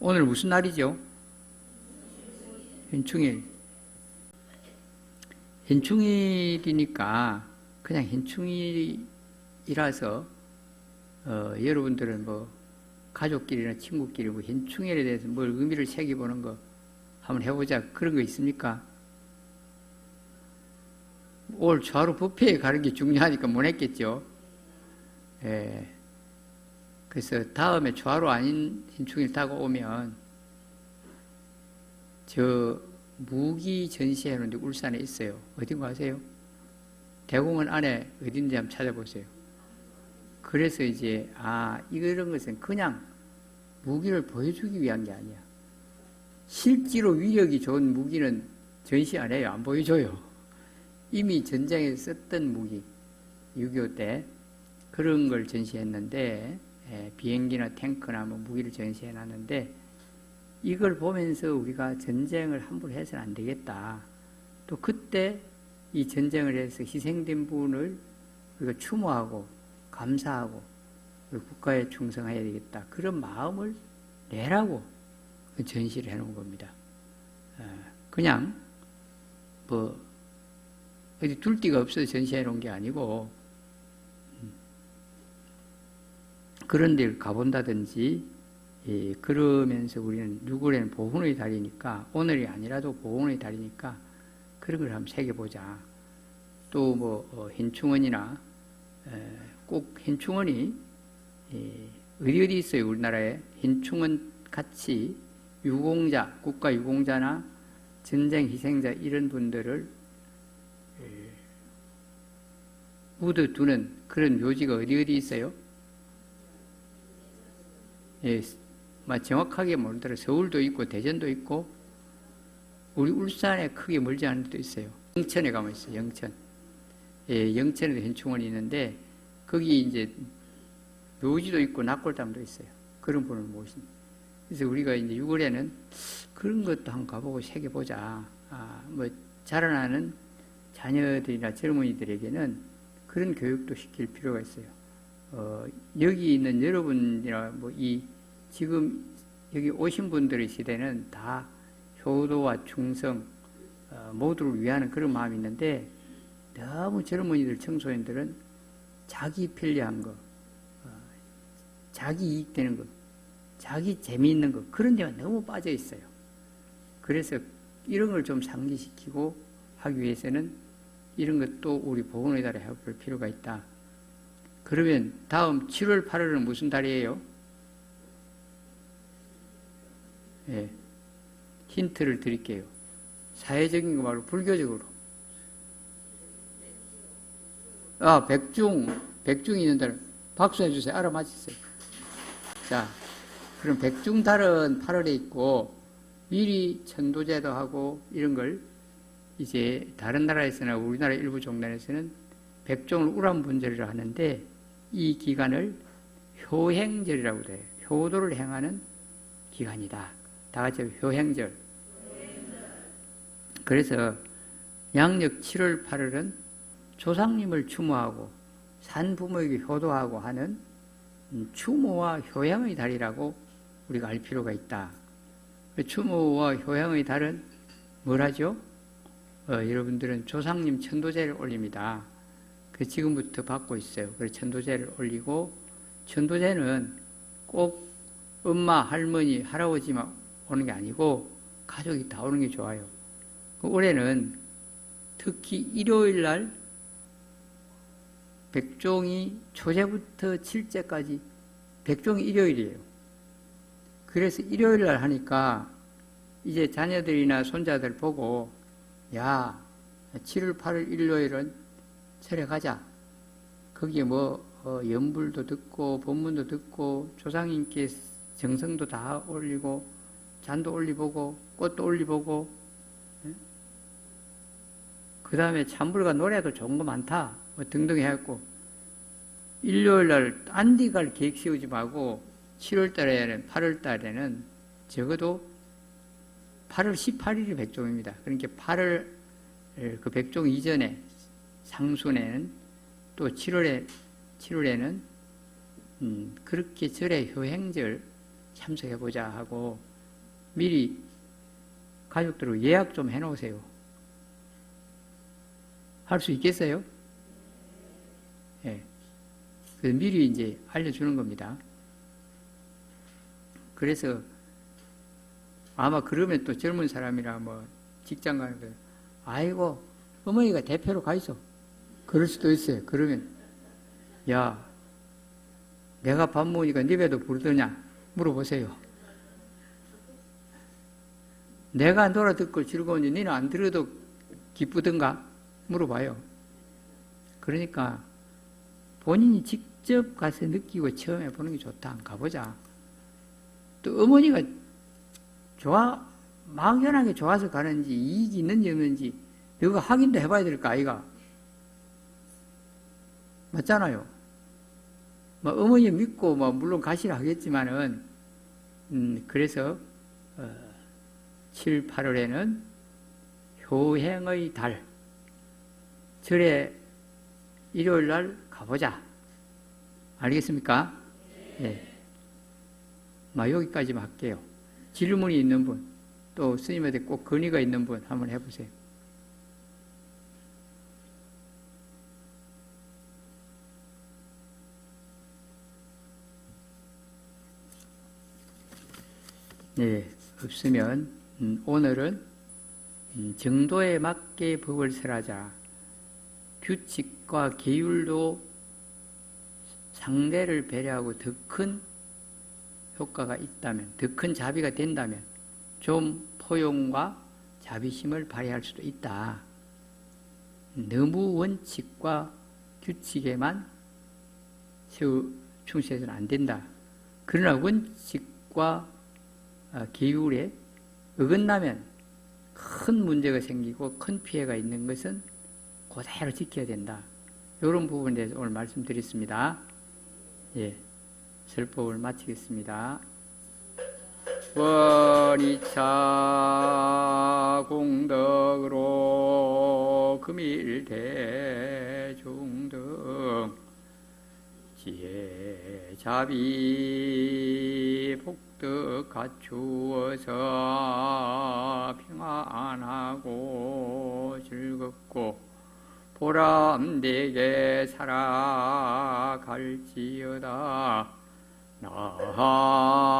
오늘 무슨 날이죠? 현충일. 현충일이니까 그냥 현충일이라서 어, 여러분들은 뭐 가족끼리나 친구끼리 뭐 현충일에 대해서 뭘 의미를 새겨보는 거 한번 해보자 그런 거 있습니까? 올 좌로 부패에 가는 게 중요하니까 못 했겠죠. 예. 그래서 다음에 좌로 아닌 현충일 타고 오면 저 무기 전시회하는데 울산에 있어요. 어딘가 아세요? 대공원 안에 어딘지 한번 찾아보세요. 그래서 이제 아 이런 것은 그냥 무기를 보여주기 위한 게 아니야. 실제로 위력이 좋은 무기는 전시 안 해요. 안 보여줘요. 이미 전쟁에서 썼던 무기 6.25 때 그런 걸 전시했는데 예, 비행기나 탱크나 뭐 무기를 전시해 놨는데 이걸 보면서 우리가 전쟁을 함부로 해서는 안 되겠다. 또 그때 이 전쟁을 해서 희생된 분을 우리가 추모하고 감사하고 우리 국가에 충성해야 되겠다. 그런 마음을 내라고 그 전시를 해놓은 겁니다. 어, 그냥 뭐 어디 둘 데가 없어서 전시해 놓은 게 아니고 음, 그런 데를 가본다든지 예, 그러면서 우리는 6월에는 보훈의 달이니까 오늘이 아니라도 보훈의 달이니까 그런 걸 한번 새겨보자. 또뭐 어, 현충원이나 에, 꼭 현충원이 예, 어디 어디 있어요 우리나라에 현충원 같이 유공자 국가 유공자나 전쟁 희생자 이런 분들을 예, 묻어두는 그런 묘지가 어디 어디 있어요? 예, 막 정확하게 모르더라 서울도 있고 대전도 있고 우리 울산에 크게 멀지 않은 데도 있어요. 영천에 가면 있어요. 영천. 예, 영천에도 현충원이 있는데 거기 이제 묘지도 있고 낙골담도 있어요. 그런 분을 모신. 그래서 우리가 이제 6월에는 그런 것도 한번 가보고 새겨보자. 아, 뭐 자라나는 자녀들이나 젊은이들에게는 그런 교육도 시킬 필요가 있어요. 어, 여기 있는 여러분이나 뭐 이 지금 여기 오신 분들의 시대는 다 효도와 충성 어, 모두를 위하는 그런 마음이 있는데 너무 젊은이들 청소년들은 자기 편리한 거, 어, 자기 이익 되는 거, 자기 재미있는 거 그런 데가 너무 빠져 있어요. 그래서 이런 걸 좀 상기시키고 하기 위해서는 이런 것도 우리 보건의 달에 해볼 필요가 있다. 그러면 다음 7월 8월은 무슨 달이에요? 예. 힌트를 드릴게요. 사회적인 거 말고 불교적으로. 아, 백중, 백중이 있는 달. 박수 해 주세요. 알아맞히세요. 자, 그럼 백중 달은 8월에 있고, 미리 천도제도 하고, 이런 걸 이제 다른 나라에서나 우리나라 일부 종단에서는 백종을 우람 분절이라 하는데, 이 기간을 효행절이라고 돼요. 효도를 행하는 기간이다. 다 같이 효행절. 그래서 양력 7월 8월은 조상님을 추모하고 산부모에게 효도하고 하는 추모와 효양의 달이라고 우리가 알 필요가 있다. 추모와 효양의 달은 뭘 하죠? 어, 여러분들은 조상님 천도제를 올립니다. 그 지금부터 받고 있어요. 그래서 천도제를 올리고 천도제는 꼭 엄마, 할머니, 할아버지만 오는 게 아니고 가족이 다 오는 게 좋아요. 그 올해는 특히 일요일 날 백종이 초제부터 칠제까지 백종이 일요일이에요. 그래서 일요일 날 하니까 이제 자녀들이나 손자들 보고 야 7월 8월 일요일은 절에 가자. 거기에 뭐 어, 연불도 듣고 본문도 듣고 조상님께 정성도 다 올리고 잔도 올리보고 꽃도 올리보고 예? 그 다음에 찬불과 노래도 좋은 거 많다 뭐 등등 해갖고 일요일날 딴디 갈 계획 세우지 말고 7월달에는 8월달에는 적어도 8월 18일이 백종입니다. 그러니까 8월 그 백종 이전에 상순에는 또 7월에 7월에는 음, 그렇게 절의 효행절 참석해 보자 하고 미리 가족들하고 예약 좀 해놓으세요. 할 수 있겠어요? 예. 그래서 미리 이제 알려주는 겁니다. 그래서 아마 그러면 또 젊은 사람이라 뭐 직장 가는 거 아이고 어머니가 대표로 가 있어. 그럴 수도 있어요. 그러면 야 내가 밥 먹으니까 네 배도 부르더냐 물어보세요. 내가 놀아 듣고 즐거운지 너는 안 들어도 기쁘던가 물어봐요. 그러니까 본인이 직접 가서 느끼고 체험해 보는 게 좋다. 가보자. 또 어머니가 좋아 막연하게 좋아서 가는지 이익이 있는지 없는지 너가 확인도 해봐야 될 거 아이가 맞잖아요. 뭐 어머니 믿고 뭐 물론 가시라 하겠지만은 음 그래서 어 7, 8월에는 효행의 달 절에 일요일 날 가보자. 알겠습니까? 예. 마 여기까지만 할게요. 질문이 있는 분, 또 스님한테 꼭 건의가 있는 분 한번 해보세요. 네, 없으면 음, 오늘은 음, 정도에 맞게 법을 설하자. 규칙과 계율도 상대를 배려하고 더 큰 효과가 있다면, 더 큰 자비가 된다면 좀 포용과 자비심을 발휘할 수도 있다. 너무 원칙과 규칙에만 충실해서는 안 된다. 그러나 원칙과 어, 계율에 어긋나면 큰 문제가 생기고 큰 피해가 있는 것은 그대로 지켜야 된다. 이런 부분에 대해서 오늘 말씀드렸습니다. 예, 설법을 마치겠습니다. 원이차 공덕으로 금일대중등 지혜 자비 복덕 갖추어서 평안하고 즐겁고 보람되게 살아갈지어다. 나무